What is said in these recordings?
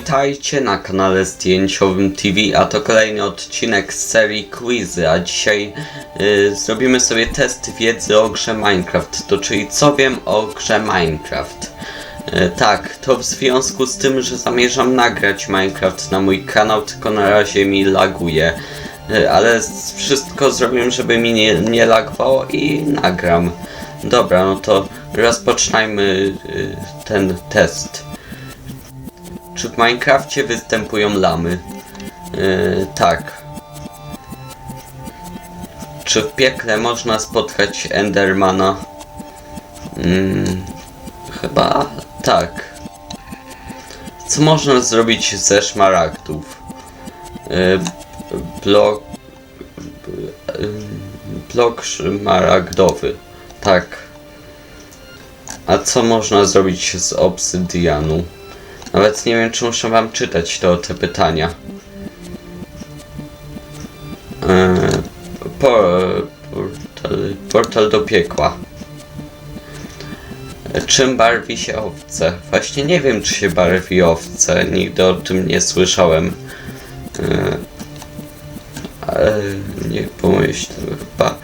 Witajcie na kanale zdjęciowym TV, a to kolejny odcinek z serii Quizy, a dzisiaj y, zrobimy sobie test wiedzy o grze Minecraft, to czyli co wiem o grze Minecraft. Y, tak, to w związku z tym, że zamierzam nagrać Minecraft na mój kanał, tylko na razie mi laguje. Y, ale wszystko zrobię, żeby mi nie, nie lagowało i nagram. Dobra, no to rozpoczynajmy y, ten test. Czy w Minecrafcie występują lamy? Yy, tak. Czy w piekle można spotkać Endermana? Mm, chyba tak. Co można zrobić ze szmaragdów? Yy, blok... Blok szmaragdowy. Tak. A co można zrobić z obsydianu? Nawet nie wiem, czy muszę wam czytać to, te pytania. Eee, po, portal, portal do piekła. Czym barwi się owce? Właśnie nie wiem, czy się barwi owce. Nigdy o tym nie słyszałem. Eee, ale nie pomyślę chyba.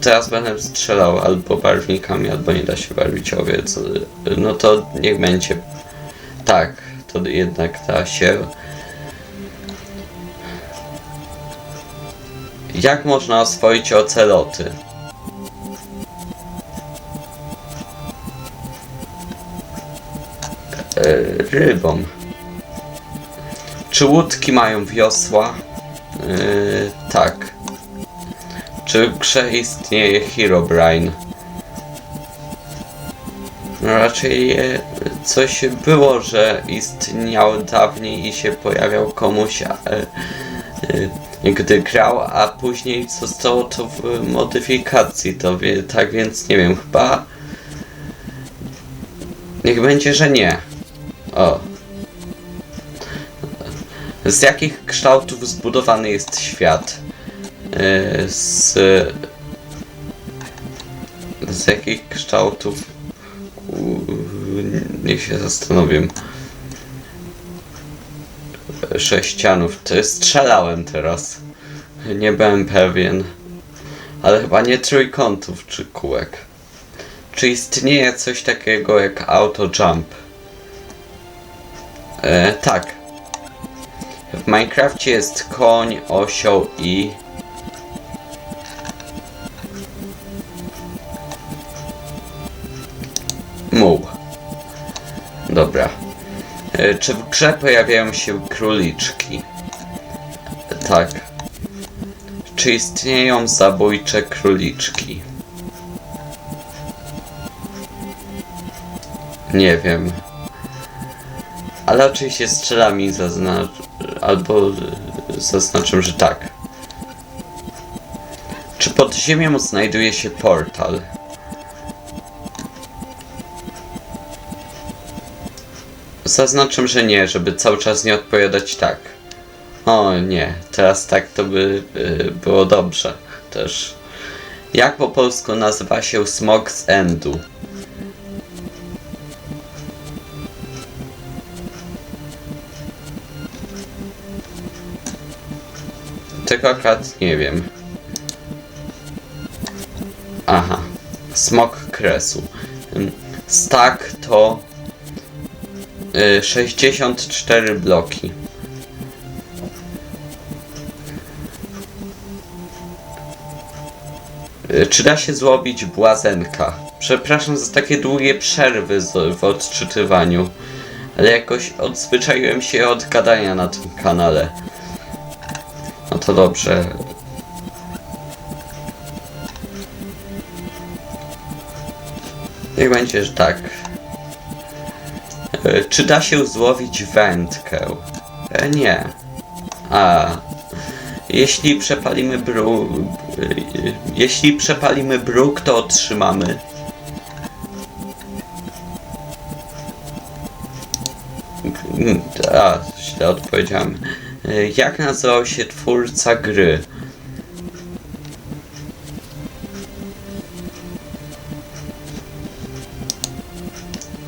Teraz będę strzelał albo barwnikami, albo nie da się barwić owiec. No to niech będzie tak, to jednak da się. Jak można oswoić oceloty? E, rybą. Czy łódki mają wiosła? E, tak. Czy w grze istnieje Herobrine? No raczej coś było, że istniał dawniej i się pojawiał komuś, e, e, gdy grał, a później zostało to w modyfikacji, to wie, tak więc nie wiem, chyba niech będzie, że nie. O. Z jakich kształtów zbudowany jest świat? E, z z jakich kształtów Niech się zastanowię. Sześcianów. To jest strzelałem teraz. Nie byłem pewien. Ale chyba nie trójkątów czy kółek. Czy istnieje coś takiego jak auto jump? E, tak. W Minecrafcie jest koń, osioł i Dobra. E, Czy w grze pojawiają się króliczki? Tak. Czy istnieją zabójcze króliczki? Nie wiem. Ale oczywiście strzelami zaznacz... albo e, zaznaczę, że tak. Czy pod ziemią znajduje się portal? Zaznaczam, że nie, żeby cały czas nie odpowiadać tak. O nie, teraz tak to by y, było dobrze też. Jak po polsku nazywa się smog z Endu? Tego akurat nie wiem. Aha. Smok kresu. Ym, Stack to y, 64 bloki. Y, Czy da się złowić błazenka? Przepraszam za takie długie przerwy w odczytywaniu, ale jakoś odzwyczaiłem się od gadania na tym kanale. No to dobrze. Niech będzie, że tak. E, Czy da się złowić wędkę? E, Nie. A. Jeśli przepalimy bruk... Jeśli przepalimy bruk, to otrzymamy... A, źle odpowiedziałem. E, Jak nazywał się twórca gry?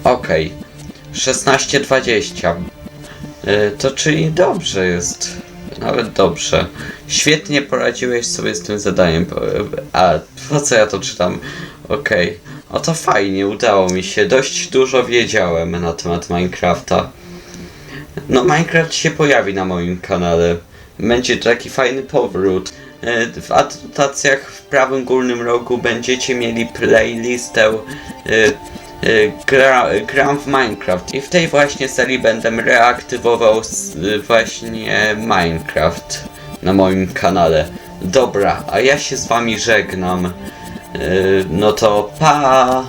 Okej. 16.20. E, To czyli dobrze jest. Nawet dobrze. Świetnie poradziłeś sobie z tym zadaniem. A po co ja to czytam? Okej. O to fajnie, udało mi się. Dość dużo wiedziałem na temat Minecrafta. No, Minecraft się pojawi na moim kanale. Będzie taki fajny powrót. E, W adnotacjach w prawym górnym rogu będziecie mieli playlistę e, gra, gram w Minecraft. I w tej właśnie serii będę reaktywował e, właśnie Minecraft na moim kanale. Dobra, a ja się z wami żegnam. E, No to pa!